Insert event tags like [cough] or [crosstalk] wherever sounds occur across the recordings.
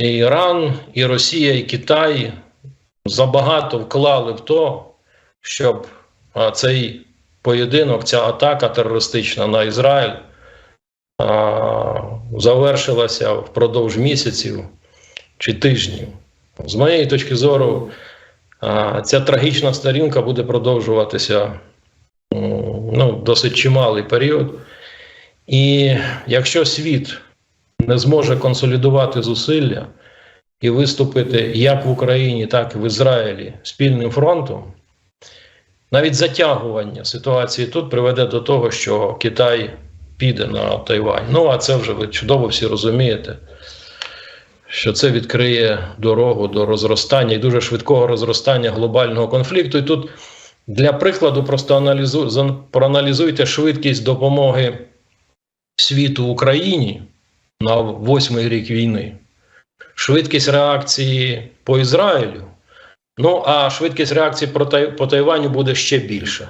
і Іран, і Росія, і Китай забагато вклали в то, щоб цей поєдинок, ця атака терористична на Ізраїль завершилася впродовж місяців чи тижнів. З моєї точки зору, ця трагічна сторінка буде продовжуватися ну, досить чималий період. І якщо світ не зможе консолідувати зусилля і виступити як в Україні, так і в Ізраїлі спільним фронтом, навіть затягування ситуації тут приведе до того, що Китай піде на Тайвань. Ну а це вже ви чудово всі розумієте, що це відкриє дорогу до розростання і дуже швидкого розростання глобального конфлікту. І тут для прикладу просто аналізу, проаналізуйте швидкість допомоги світу Україні на восьмий рік війни, швидкість реакції по Ізраїлю. Ну а швидкість реакції по, Тай- Тайваню буде ще більша.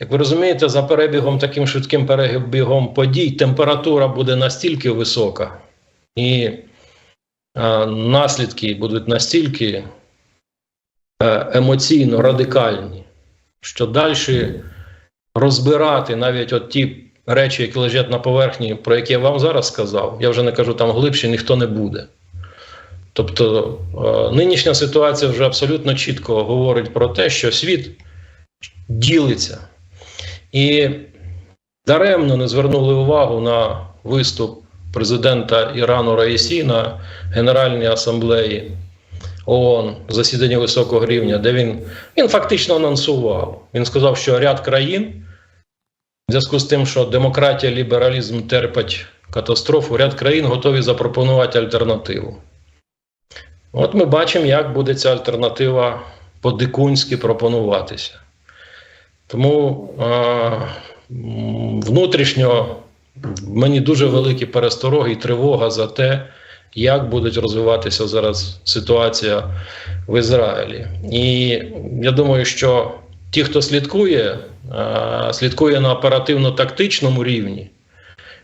Як ви розумієте, за перебігом таким швидким перебігом подій температура буде настільки висока, і е, наслідки будуть настільки е, емоційно радикальні, що далі розбирати навіть от ті речі, які лежать на поверхні, про які я вам зараз сказав, я вже не кажу там глибше, ніхто не буде. Тобто е, нинішня ситуація вже абсолютно чітко говорить про те, що світ ділиться. І даремно не звернули увагу на виступ президента Ірану Раїсі на Генеральній асамблеї ООН засідання високого рівня, де він, він фактично анонсував. Він сказав, що ряд країн в зв'язку з тим, що демократія, лібералізм терпять катастрофу, ряд країн готові запропонувати альтернативу. От ми бачимо, як буде ця альтернатива по-дикунськи пропонуватися. Тому е, внутрішньо мені дуже великі перестороги і тривога за те, як буде розвиватися зараз ситуація в Ізраїлі. І я думаю, що ті, хто слідкує, е, слідкує на оперативно-тактичному рівні,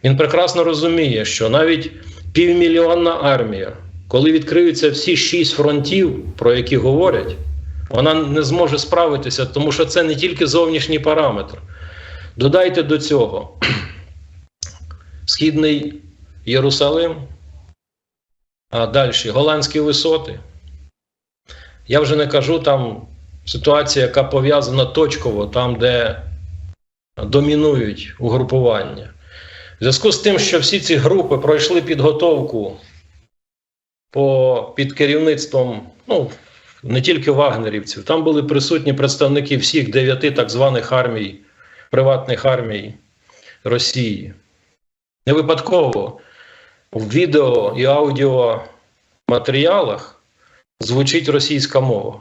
він прекрасно розуміє, що навіть півмільйонна армія, коли відкриються всі шість фронтів, про які говорять, вона не зможе справитися, тому що це не тільки зовнішній параметр. Додайте до цього Східний Єрусалим, а далі голландські висоти. Я вже не кажу там ситуація, яка пов'язана точково, там, де домінують угрупування. В зв'язку з тим, що всі ці групи пройшли підготовку по, під керівництвом, ну, не тільки вагнерівців, там були присутні представники всіх дев'яти так званих армій, приватних армій Росії. Не випадково в відео і аудіоматеріалах звучить російська мова.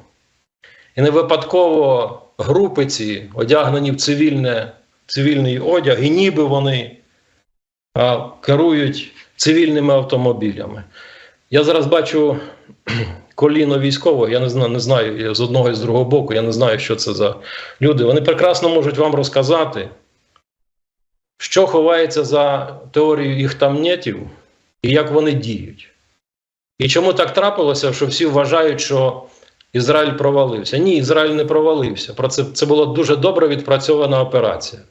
І не випадково групи ці одягнені в цивільне, цивільний одяг, і ніби вони а, керують цивільними автомобілями. Я зараз бачу [clears throat] коліно військового, я не знаю, не знаю з одного і з другого боку, я не знаю, що це за люди. Вони прекрасно можуть вам розказати, що ховається за теорією їх тамнетів і як вони діють. І чому так трапилося, що всі вважають, що Ізраїль провалився? Ні, Ізраїль не провалився. Про це, це була дуже добре відпрацьована операція.